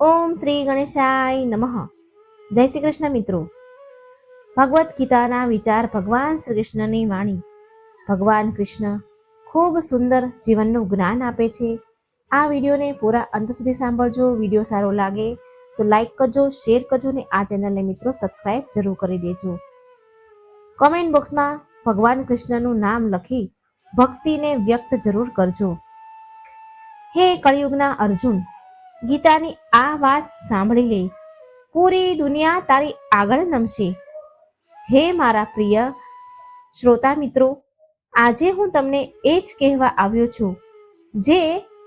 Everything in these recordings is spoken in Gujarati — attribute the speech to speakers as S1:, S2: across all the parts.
S1: ઓમ શ્રી ગણેશાય નમઃ. જય શ્રી કૃષ્ણ મિત્રો. ભગવદ્ ગીતાના વિચાર ભગવાન શ્રી કૃષ્ણની વાણી. ભગવાન કૃષ્ણ ખૂબ સુંદર જીવનનું જ્ઞાન આપે છે. આ વિડીયોને પૂરા અંત સુધી સાંભળજો. વીડિયો સારો લાગે તો લાઈક કરજો, શેર કરજો ને આ ચેનલને મિત્રો સબસ્ક્રાઈબ જરૂર કરી દેજો. કોમેન્ટ બોક્સમાં ભગવાન કૃષ્ણનું નામ લખી ભક્તિને વ્યક્ત જરૂર કરજો. હે કળિયુગના અર્જુન ગીતાની આ વાત સાંભળી લે પૂરી દુનિયા તારી આગળ નમશે. હે મારા પ્રિય શ્રોતા મિત્રો, આજે હું તમને એ જ કહેવા આવ્યો છું, જે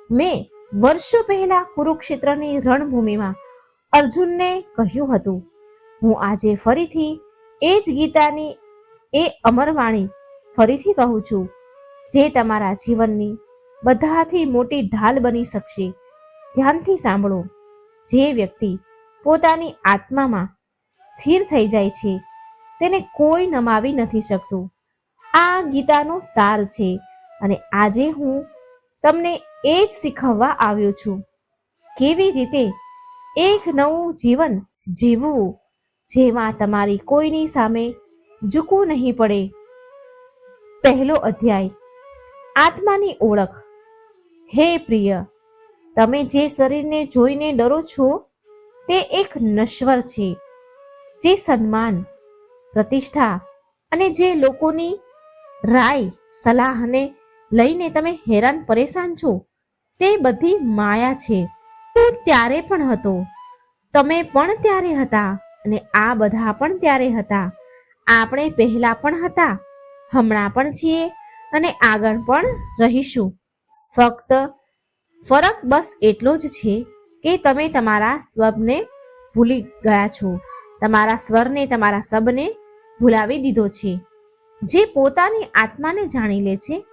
S1: મેં વર્ષો પહેલા કુરુક્ષેત્રની રણભૂમિમાં અર્જુનને કહ્યું હતું. હું આજે ફરીથી એ જ ગીતાની એ અમરવાણી ફરીથી કહું છું, જે તમારા જીવનની બધાથી મોટી ઢાલ બની શકશે. ધ્યાનથી સાંભળો. જે વ્યક્તિ પોતાની આત્મામાં સ્થિર થઈ જાય છે, તેને કોઈ નમાવી નથી શકતું. આ ગીતાનો સાર છે અને આજે હું તમને એ જ શીખવવા આવ્યો છું. કેવી રીતે એક નવું જીવન જીવવું, જેમાં તમારી કોઈની સામે ઝૂકવું નહીં પડે. પહેલો અધ્યાય. આત્માની ઓળખ. હે પ્રિય તમે જે શરીરને જોઈને ડરો છો, તે એક નશ્વર છે, જે સન્માન, પ્રતિષ્ઠા અને જે લોકોની રાય સલાહને લઈને તમે હેરાન, પરેશાન છો, તે બધી માયા છે. હું ત્યારે પણ હતો. તમે પણ ત્યારે હતા અને આ બધા પણ ત્યારે હતા. આપણે પહેલા પણ હતા, હમણાં પણ છીએ અને આગળ પણ રહીશું. ફક્ત ફરક બસ એટલો જ છે કે તમે તમારા સ્વને ભૂલી ગયા છો. તમારા સ્વરને, તમારા સબને ભૂલાવી દીધો છે. જે પોતાની આત્માને જાણી લે છે,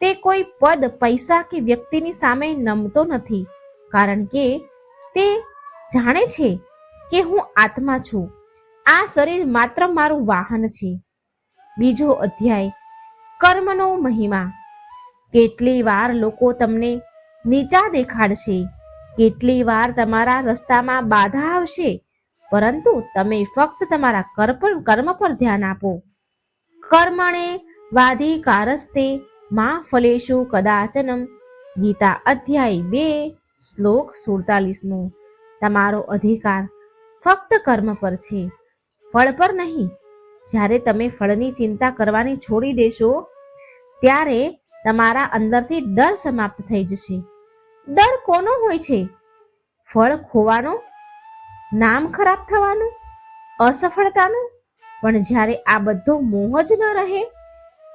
S1: તે કોઈ પદ, પૈસા કે વ્યક્તિની સામે નમતો નથી. કારણ કે તે જાણે છે કે હું આત્મા છું. આ શરીર માત્ર મારું વાહન છે. બીજો અધ્યાય, કર્મનો મહિમા. કેટલી વાર લોકો તમને નીચા દેખાડશે. કેટલી વાર તમારા રસ્તામાં બાધા આવશે, પરંતુ તમે ફક્ત તમારા કર્મ પર ધ્યાન આપો. કર્મણે વાધિકારસ્તે મા ફલેશુ કદાચનમ. ગીતા અધ્યાય બે, શ્લોક સુડતાલીસમો. તમારો અધિકાર ફક્ત કર્મ પર છે, ફળ પર નહીં. જ્યારે તમે ફળની ચિંતા કરવાની છોડી દેશો, ત્યારે તમારા અંદરથી ડર સમાપ્ત થઈ જશે. ડર કોનો હોય છે? ફળ ખોવાનો? નામ ખરાબ થવાનું? અસફળતાનું? પણ જ્યારે આ બધો મોહ જ ન રહે,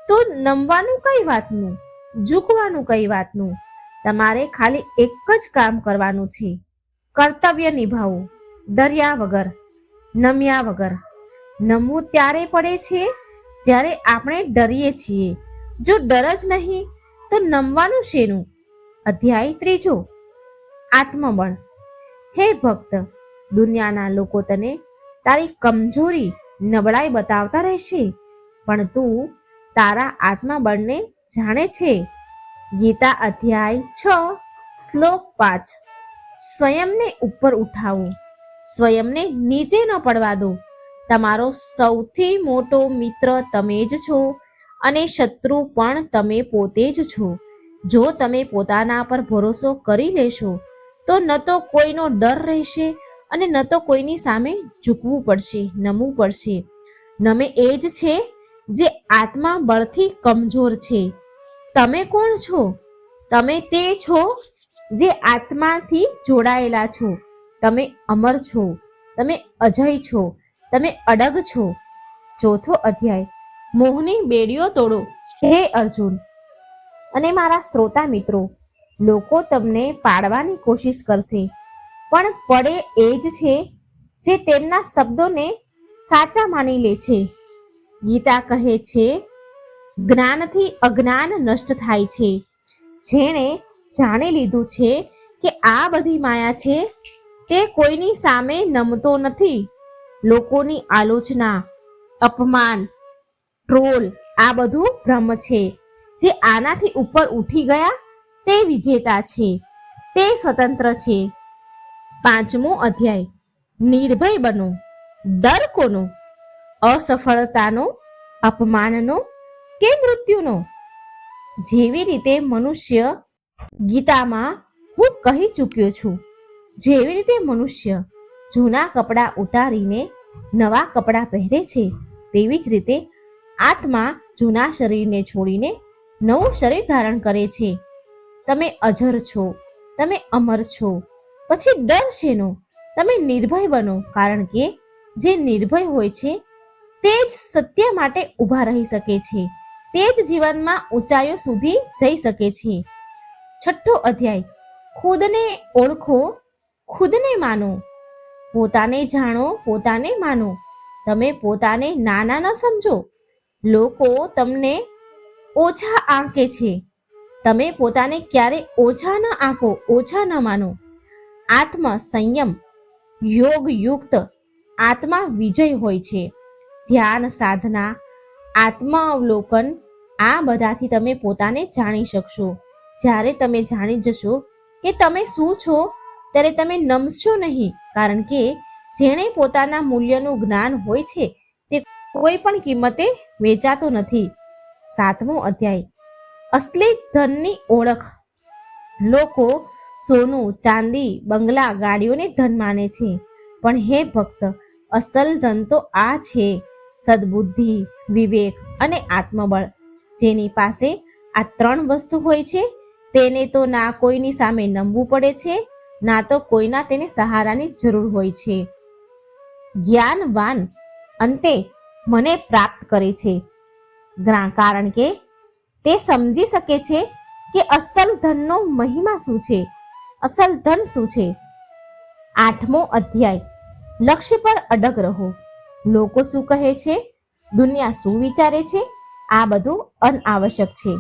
S1: તો નમવાનું કઈ વાતનું? ઝૂકવાનું કઈ વાતનું? તમારે ખાલી એક જ કામ કરવાનું છે. કર્તવ્ય નિભાવવું. ડર્યા વગર, નમ્યા વગર. નમવું ત્યારે પડે છે જ્યારે આપણે ડરીએ છીએ. જો ડર જ નહીં, તો નમવાનું શેનું? અધ્યાય ત્રીજો. આત્મબળ. હે ભક્ત, દુનિયાના લોકો તને તારી કમજોરી નબળાઈ બતાવતા રહેશે, પણ તું તારા આત્મબળને જાણે છે. ગીતા અધ્યાય છ, શ્લોક પાંચ. સ્વયંને ઉપર ઉઠાવો. સ્વયંને નીચે ન પડવા દો. તમારો સૌથી મોટો મિત્ર તમે જ છો. અને શત્રુ પણ તમે પોતે જ છો. જો તમે પોતાના પર ભરોસો કરી લેશો, તો ન તો કોઈનો ડર રહેશે અને ન તો કોઈની સામે ઝૂકવું પડશે, નમવું પડશે. નમે એ જ છે જે આત્મા બળથી કમજોર છે. તમે કોણ છો? તમે તે છો જે આત્માથી જોડાયેલા છો. તમે અમર છો. તમે અજય છો. તમે અડગ છો. ચોથો અધ્યાય. મોહની બેડીઓ તોડો. હે અર્જુન. અને મારા શ્રોતા મિત્રો, લોકો તમને પાડવાની કોશિશ કરશે. પણ પડે એ જ છે જે તેમના શબ્દોને સાચા માની લે છે. ગીતા કહે છે, જ્ઞાનથી અજ્ઞાન નષ્ટ થાય છે. જેણે જાણી લીધું છે કે આ બધી માયા છે, તે કોઈની સામે નમતો નથી. લોકોની આલોચના, અપમાન ટ્રોલ આ બધું ભ્રમ છે. જે આનાથી ઉપર ઉઠી ગયા, તે વિજેતા છે. તે સ્વતંત્ર છે. પાંચમો અધ્યાય. નિર્ભય બનો. ડર કોનો? અસફળતાનો? અપમાનનો? કે મૃત્યુનો? જેવી રીતે મનુષ્ય ગીતામાં હું કહી ચૂક્યો છું, જેવી રીતે મનુષ્ય જૂના કપડાં ઉતારીને નવા કપડાં પહેરે છે, તેવી જ રીતે આત્મા જૂના શરીરને છોડીને નવું શરીર ધારણ કરે છે. તમે અજર છો, તમે અમર છો, પછી ડર શેનો? તમે નિર્ભય બનો, કારણ કે જે નિર્ભય હોય છે, તે જ સત્ય માટે ઊભા રહી શકે છે. તે જ જીવનમાં ઊંચાઈઓ સુધી જઈ શકે છે. છઠ્ઠો અધ્યાય. ખુદને ઓળખો, ખુદને માનો. પોતાને જાણો, પોતાને માનો. તમે પોતાને નાના ન સમજો. લોકો તમને ઓછા આંકે છે. તમે પોતાને ક્યારે ઓછા ન આંકો, ઓછા ન માનો. આત્મ સંયમ, યોગ યુક્ત આત્મા વિજય હોય છે. ધ્યાન, સાધના, આત્માવલોકન આ બધાથી તમે પોતાને જાણી શકશો. જ્યારે તમે જાણી જશો કે તમે શું છો, ત્યારે તમે નમશો નહીં. કારણ કે જેણે પોતાના મૂલ્યનું જ્ઞાન હોય છે કોઈ પણ કિંમતે વેચાતો નથી. સાતમો અધ્યાય. અસલી ધનની ઓળખ. લોકો સોનું, ચાંદી, બંગલા ગાડીઓને ધન માને છે. પણ હે ભક્ત, અસલ ધન તો આ છે. સદબુદ્ધિ, વિવેક અને આત્મબળ. જેની પાસે આ ત્રણ વસ્તુ હોય છે, તેને તો ના કોઈની સામે નમવું પડે છે, ના તો કોઈના તેને સહારાની જરૂર હોય છે. જ્ઞાનવાન અંતે મને પ્રાપ્ત કરે છે. કારણ કે તે સમજી શકે છે કે અસલ ધનનો મહિમા શું છે? અસલ ધન શું છે? આઠમો અધ્યાય. લક્ષ્ય પર અડગ રહો. લોકો શું કહે છે? દુનિયા શું વિચારે છે? આ બધું અનાવશ્યક છે.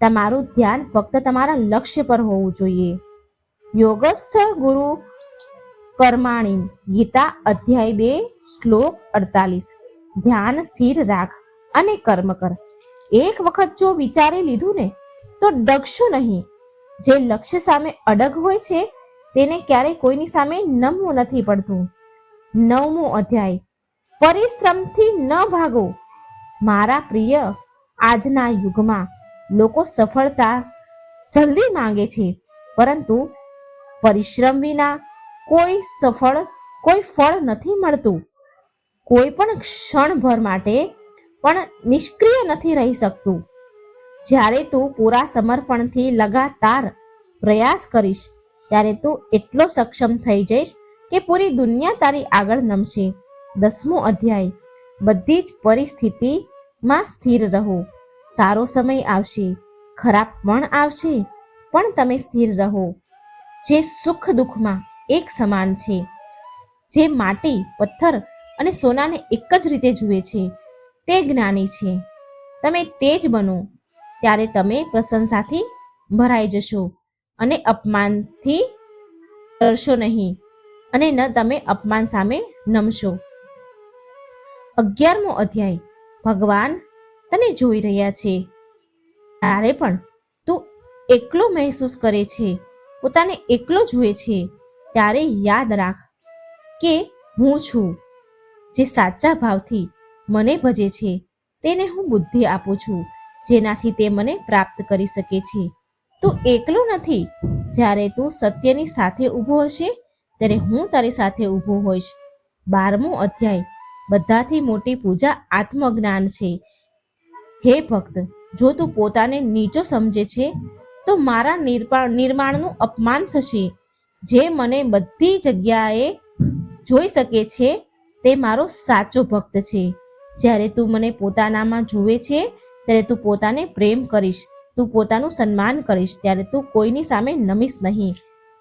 S1: તમારું ધ્યાન ફક્ત તમારા લક્ષ્ય પર હોવું જોઈએ. યોગસ્થ ગુરુ કર્માણી, ગીતા અધ્યાય બે, શ્લોક અડતાલીસ. ધ્યાન સ્થિર રાખ અને કર્મ કર. એક વખત જો વિચારી લીધું ને, તો ડગશો નહીં. જે લક્ષ્ય સામે અડગ હોય છે, તેને ક્યારેય કોઈની સામે નમવું નથી પડતું. નવમો અધ્યાય. પરિશ્રમથી ન ભાગો. મારા પ્રિય, આજના યુગમાં લોકો સફળતા જલ્દી માંગે છે, પરંતુ પરિશ્રમ વિના કોઈ સફળ, કોઈ ફળ નથી મળતું. કોઈ પણ ક્ષણભર માટે પણ નિષ્ક્રિય નથી રહી શકતું. જ્યારે તું પૂરા સમર્પણથી લગાતાર પ્રયાસ કરીશ, ત્યારે તું એટલો સક્ષમ થઈ જઈશ કે પૂરી દુનિયા તારી આગળ નમશે. દસમો અધ્યાય. બધી જ પરિસ્થિતિમાં સ્થિર રહો. સારો સમય આવશે, ખરાબ પણ આવશે, પણ તમે સ્થિર રહો. જે સુખ દુઃખમાં એક સમાન છે, જે માટી, પથ્થર અને સોનાને એક જ રીતે જુએ છે. તે જ્ઞાની છે. તમે તે જ બનો, ત્યારે તમે પ્રશંસાથી ભરાઈ જશો અને અપમાનથી ડરશો નહીં અને ન તમે અપમાન સામે નમશો. અગિયારમો અધ્યાય. ભગવાન તને જોઈ રહ્યા છે. ત્યારે પણ તું એકલો મહેસૂસ કરે છે, પોતાને એકલો જુએ છે. ત્યારે યાદ રાખ કે હું છું. જે સાચા ભાવથી મને ભજે છે, તેને હું બુદ્ધિ આપું છું, જેનાથી તે મને પ્રાપ્ત કરી શકે છે. તું એકલો નથી. જ્યારે તું સત્યની સાથે ઊભો હશે, ત્યારે હું તારી સાથે ઊભો હોઈશ. બારમો અધ્યાય. બધાથી મોટી પૂજા આત્મજ્ઞાન છે. હે ભક્ત, જો તું પોતાને નીચો સમજે છે, તો મારા નિર્માણનું અપમાન થશે. જે મને બધી જગ્યાએ જોઈ શકે છે તે મારો સાચો ભક્ત છે. જ્યારે તું મને પોતાનામાં જુએ છે, ત્યારે તું પોતાને પ્રેમ કરીશ. તું પોતાનું સન્માન કરીશ, ત્યારે તું કોઈની સામે નમીશ નહીં.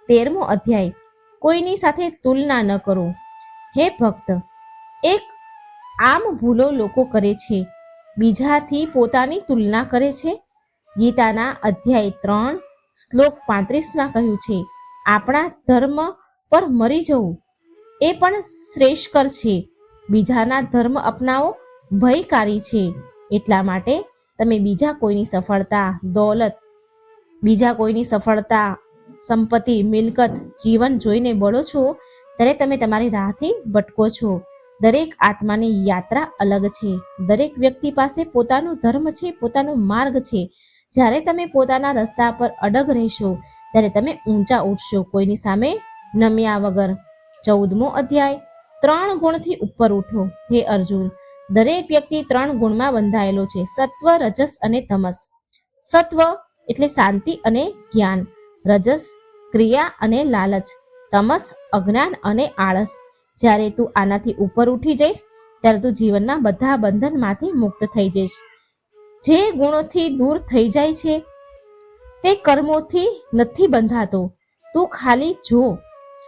S1: તેરમો અધ્યાય. કોઈની સાથે તુલના ન કરો. હે ભક્ત, એક આમ ભૂલો લોકો કરે છે. બીજાથી પોતાની તુલના કરે છે. ગીતાના અધ્યાય ત્રણ, શ્લોક પાંત્રીસમાં કહ્યું છે, આપણા ધર્મ પર મરી જવું. એ પણ શ્રેષ્ઠકર છે. બીજાના ધર્મ અપનાવો ભયકારી છે. એટલા માટે તમે બીજા કોઈની સફળતા, દોલત, બીજા કોઈની સફળતા, સંપત્તિ, મિલકત, જીવન જોઈને બળો છો, ત્યારે તમે તમારી રાહથી ભટકો છો. દરેક આત્માની યાત્રા અલગ છે. દરેક વ્યક્તિ પાસે પોતાનો ધર્મ છે, પોતાનો માર્ગ છે. જ્યારે તમે પોતાના રસ્તા પર અડગ રહેશો, ત્યારે તમે ઊંચા ઉઠશો, કોઈની સામે નમ્યા વગર. ચૌદમો અધ્યાય. ત્રણ ગુણથી ઉપર ઉઠો, હે અર્જુન. દરેક વ્યક્તિ ત્રણ ગુણમાં બંધાયેલો છે, સત્વ, રજસ અને તમસ. સત્વ એટલે શાંતિ અને જ્ઞાન. રજસ, ક્રિયા અને લાલચ. તમસ, અજ્ઞાન અને આળસ. જ્યારે તું આનાથી ઉપર ઉઠી જઈશ, ત્યારે તું જીવનમાં બધા બંધનમાંથી મુક્ત થઈ જઈશ. જે ગુણોથી દૂર થઈ જાય છે, તે કર્મોથી નથી બંધાતો. તું ખાલી જો,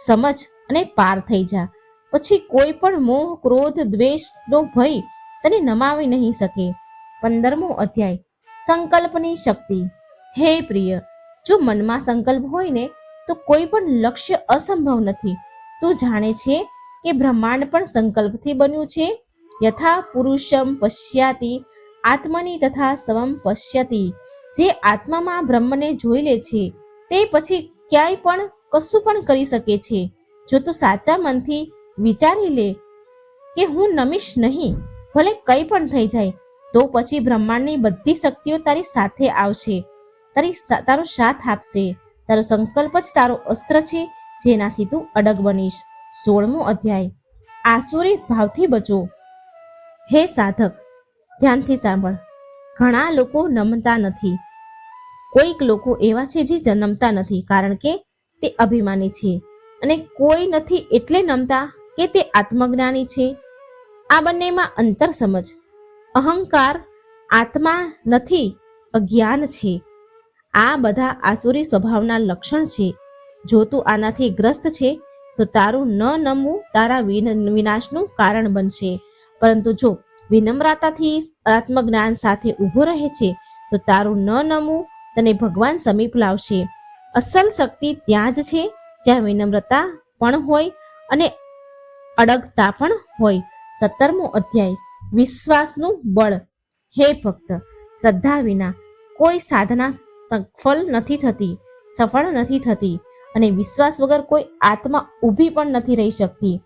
S1: સમજ. અને પાર થઈ જા. પછી કોઈ પણ મોહ, ક્રોધ, દ્વેષનો ભય તને નમાવી નહીં શકે. પંદરમો અધ્યાય. સંકલ્પની શક્તિ. હે પ્રિય, જો મનમાં સંકલ્પ હોય ને, તો કોઈ પણ લક્ષ્ય અસંભવ નથી. તું જાણે છે કે બ્રહ્માંડ પણ સંકલ્પથી બન્યું છે? યથા પુરુષમ પશ્યાતિ, આત્મની તથા સ્વમ પશ્યતિ. જે આત્મામાં બ્રહ્મને જોઈ લે છે, તે પછી ક્યાંય પણ કશું પણ કરી શકે છે. જો તું સાચા મનથી વિચારી લે કે હું નમીશ નહીં, ભલે કંઈ પણ થઈ જાય, તો પછી બ્રહ્માંડની બધી શક્તિઓ તારી સાથે આવશે. તારી તારો સાથ આપશે. તારો સંકલ્પ જ તારો અસ્ત્ર છે, જેનાથી તું અડગ બનીશ. સોળમો અધ્યાય. આસુરી ભાવથી બચો. હે સાધક, ધ્યાનથી સાંભળ. ઘણા લોકો નમતા નથી. કોઈક લોકો એવા છે જે નમતા નથી, કારણ કે તે અભિમાની છે. અને કોઈ નથી એટલે નમતા કે તે આત્મજ્ઞાની છે. આ બંનેમાં અંતર સમજ. અહંકાર આત્મા નથી, અજ્ઞાન છે. આ બધા આસુરી સ્વભાવના લક્ષણ છે. જો તું આનાથી ગ્રસ્ત છે, તો તારું ન નમવું તારા વિન- વિનાશનું કારણ બનશે. પરંતુ જો વિનમ્રતાથી આત્મજ્ઞાન સાથે ઊભો રહે છે, તો તારું ન નમવું તને ભગવાન સમીપ લાવશે. અસલ શક્તિ ત્યાં જ છે જ્યાં વિનમ્રતા પણ હોય અને અડગતા પણ હોય. સત્તરમો અધ્યાય. વિશ્વાસનું બળ. હે ભક્ત, શ્રદ્ધા વિના કોઈ સાધના સફળ નથી થતી, સફળ નથી થતી અને વિશ્વાસ વગર કોઈ આત્મા ઊભી પણ નથી રહી શકતી.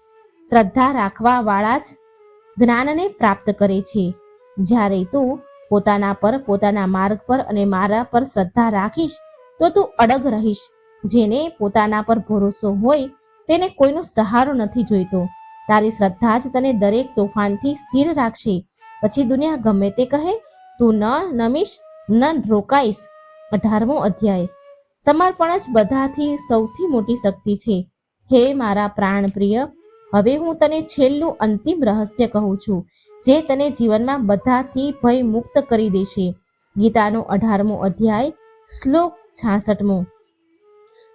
S1: શ્રદ્ધા રાખવા વાળા જ જ્ઞાનને પ્રાપ્ત કરે છે. જ્યારે તું પોતાના પર, પોતાના માર્ગ પર અને મારા પર શ્રદ્ધા રાખીશ, તો તું અડગ રહીશ. જેને પોતાના પર ભરોસો હોય, તેને કોઈનો સહારો નથી જોઈતો. તારી શ્રદ્ધા જ તને દરેક તોફાનથી સ્થિર રાખશે. પછી દુનિયા ગમે તે કહે, તું ન નમીશ, ન રોકાઈશ. અઢારમો અધ્યાય. સમર્પણ જ બધાથી સૌથી મોટી શક્તિ છે. હે મારા પ્રાણ પ્રિય હવે હું તને છેલ્લું અંતિમ રહસ્ય કહું છું, જે તને જીવનમાં બધાથી ભય મુક્ત કરી દેશે. ગીતાનો અઢારમો અધ્યાય, શ્લોક છાસઠમો.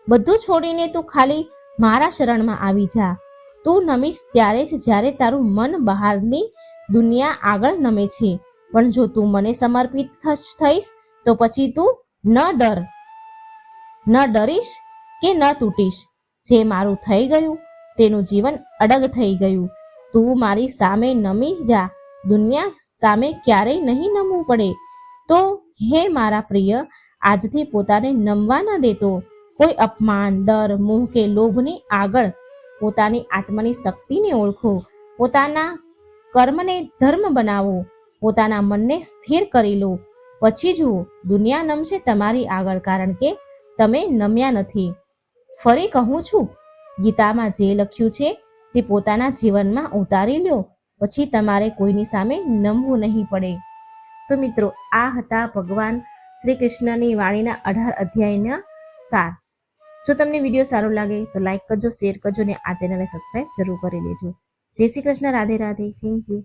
S1: બધું છોડીને તું ખાલી મારા શરણમાં આવી જા. તું નમીશ ત્યારે જ જ્યારે તારું મન બહારની દુનિયા આગળ નમે છે. પણ જો તું મને સમર્પિત થઈશ, તો પછી તું ન ડર. ન ડરીશ કે ન તૂટીશ. જે મારું થઈ ગયું, તેનું જીવન અડગ થઈ ગયું. તું મારી સામે નમી જા. દુનિયા સામે ક્યારેય નહીં નમવું પડે. તો હે મારા પ્રિય, આજથી પોતાને નમવા ન દેતો. કોઈ અપમાન, ડર, મોહ કે લોભની આગળ પોતાની આત્માની શક્તિને ઓળખો. પોતાના કર્મને ધર્મ બનાવો. પોતાના મનને સ્થિર કરી લો. પછી જુઓ, દુનિયા નમશે તમારી આગળ કારણ કે તમે નમ્યા નથી. ફરી કહું છું, ગીતામાં જે લખ્યું છે તે પોતાના જીવનમાં ઉતારી લ્યો, પછી તમારે કોઈની સામે નમવું નહીં પડે. તો મિત્રો, આ હતા ભગવાન શ્રી કૃષ્ણની વાણીના અઢાર અધ્યાયના સાર. જો તમને વીડિયો સારો લાગે તો લાઈક કરજો શેર કરજો અને આ ચેનલને સબસ્ક્રાઈબ જરૂર કરી લેજો. જય શ્રી કૃષ્ણ, રાધે રાધે. Thank you